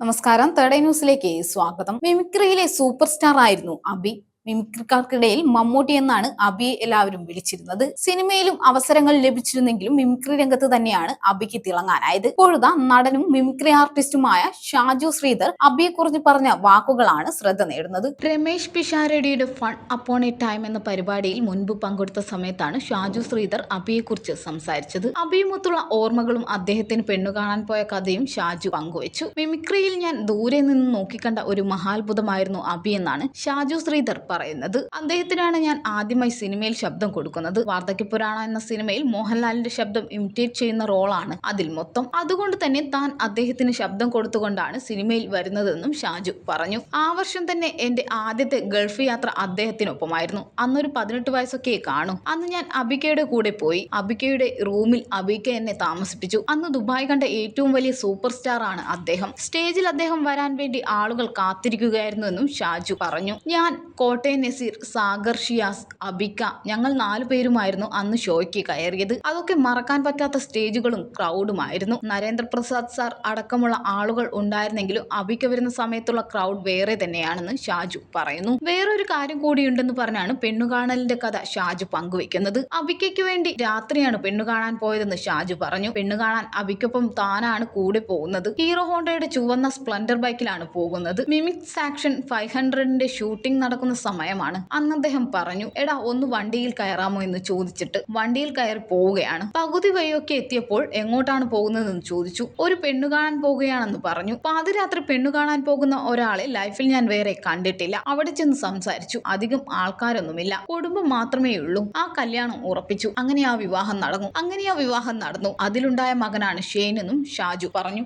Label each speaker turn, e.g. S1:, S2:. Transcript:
S1: നമസ്കാരം. തേർഡ് ന്യൂസിലേക്ക് സ്വാഗതം. മിമിക്രിയിലെ സൂപ്പർ സ്റ്റാർ ആയിരുന്നു അബി. മിമിക്രിക്കാർക്കിടയിൽ മമ്മൂട്ടി എന്നാണ് അബിയെ എല്ലാവരും വിളിച്ചിരുന്നത്. സിനിമയിലും അവസരങ്ങൾ ലഭിച്ചിരുന്നെങ്കിലും മിമിക്രി രംഗത്ത് തന്നെയാണ് അബിക്ക് തിളങ്ങാനായത്. ഇപ്പോഴത്തെ നടനും മിമിക്രി ആർട്ടിസ്റ്റുമായ ഷാജു ശ്രീധർ അബിയെ കുറിച്ച് പറഞ്ഞ വാക്കുകളാണ് ശ്രദ്ധ നേടുന്നത്. രമേശ് പിഷാരടിയുടെ ഫൺ അപ്പോൺ എ ടൈം എന്ന പരിപാടിയിൽ മുൻപ് പങ്കെടുത്ത സമയത്താണ് ഷാജു ശ്രീധർ അബിയെക്കുറിച്ച് സംസാരിച്ചത്. അബിയുമൊത്തുള്ള ഓർമ്മകളും അദ്ദേഹത്തിന് പെണ്ണു കാണാൻ പോയ കഥയും ഷാജു പങ്കുവച്ചു. മിമിക്രിയിൽ ഞാൻ ദൂരെ നിന്ന് നോക്കിക്കണ്ട ഒരു മഹാത്ഭുതമായിരുന്നു അബി എന്നാണ് ഷാജു ശ്രീധർ പറയുന്നത്. അദ്ദേഹത്തിനാണ് ഞാൻ ആദ്യമായി സിനിമയിൽ ശബ്ദം കൊടുക്കുന്നത്. വാർദ്ധക്യപുരാണ എന്ന സിനിമയിൽ മോഹൻലാലിന്റെ ശബ്ദം ഇമിറ്റേറ്റ് ചെയ്യുന്ന റോളാണ് അതിൽ മൊത്തം. അതുകൊണ്ട് തന്നെ താൻ അദ്ദേഹത്തിന് ശബ്ദം കൊടുത്തുകൊണ്ടാണ് സിനിമയിൽ വരുന്നതെന്നും ഷാജു പറഞ്ഞു. ആ വർഷം തന്നെ എന്റെ ആദ്യത്തെ ഗൾഫ് യാത്ര അദ്ദേഹത്തിനൊപ്പമായിരുന്നു. അന്നൊരു പതിനെട്ട് വയസ്സൊക്കെ കാണൂ. അന്ന് ഞാൻ അബിക്കയുടെ കൂടെ പോയി. അബിക്കയുടെ റൂമിൽ അബിക്ക എന്നെ താമസിപ്പിച്ചു. അന്ന് ദുബായ് കണ്ട ഏറ്റവും വലിയ സൂപ്പർ സ്റ്റാർ ആണ് അദ്ദേഹം. സ്റ്റേജിൽ അദ്ദേഹം വരാൻ വേണ്ടി ആളുകൾ കാത്തിരിക്കുകയായിരുന്നു എന്നും ഷാജു പറഞ്ഞു. ഞാൻ കോട്ടയം നസീർ സാഗർ ഷിയാസ് അബിക്ക ഞങ്ങൾ നാലു പേരുമായിരുന്നു അന്ന് ഷോയ്ക്ക് കയറിയത്. അതൊക്കെ മറക്കാൻ പറ്റാത്ത സ്റ്റേജുകളും ക്രൗഡുമായിരുന്നു. നരേന്ദ്രപ്രസാദ് സാർ അടക്കമുള്ള ആളുകൾ ഉണ്ടായിരുന്നെങ്കിലും അബിക്ക വരുന്ന സമയത്തുള്ള ക്രൗഡ് വേറെ തന്നെയാണെന്ന് ഷാജു പറയുന്നു. വേറൊരു കാര്യം കൂടിയുണ്ടെന്ന് പറഞ്ഞാണ് പെണ്ണുകാണലിന്റെ കഥ ഷാജു പങ്കുവെക്കുന്നത്. അബിക്കയ്ക്ക് വേണ്ടി രാത്രിയാണ് പെണ്ണുകാണാൻ പോയതെന്ന് ഷാജു പറഞ്ഞു. പെണ്ണുകാണാൻ അബിക്കൊപ്പം താനാണ് കൂടെ പോകുന്നത്. ഹീറോ ഹോണ്ടയുടെ ചുവന്ന സ്പ്ലൻഡർ ബൈക്കിലാണ് പോകുന്നത്. മിമിക്സ് ആക്ഷൻ ഫൈവ് ഹൺഡ്രഡിന്റെ ഷൂട്ടിംഗ് നടക്കുന്ന സമയമാണ്. അന്ന് അദ്ദേഹം പറഞ്ഞു എടാ ഒന്ന് വണ്ടിയിൽ കയറാമോ എന്ന് ചോദിച്ചിട്ട് വണ്ടിയിൽ കയറി പോവുകയാണ്. പകുതി വഴിയൊക്കെ എത്തിയപ്പോൾ എങ്ങോട്ടാണ് പോകുന്നതെന്ന് ചോദിച്ചു. ഒരു പെണ്ണു കാണാൻ പോവുകയാണെന്ന് പറഞ്ഞു. പാതിരാത്രി പെണ്ണു കാണാൻ പോകുന്ന ഒരാളെ ലൈഫിൽ ഞാൻ വേറെ കണ്ടിട്ടില്ല. അവിടെ ചെന്ന് സംസാരിച്ചു. അധികം ആൾക്കാരൊന്നുമില്ല. കുടുംബം മാത്രമേ ഉള്ളൂ. ആ കല്യാണം ഉറപ്പിച്ചു. അങ്ങനെ ആ വിവാഹം നടന്നു. അങ്ങനെ ആ വിവാഹം നടന്നു. അതിലുണ്ടായ മകനാണ് ഷെയ്നെന്നും ഷാജു പറഞ്ഞു.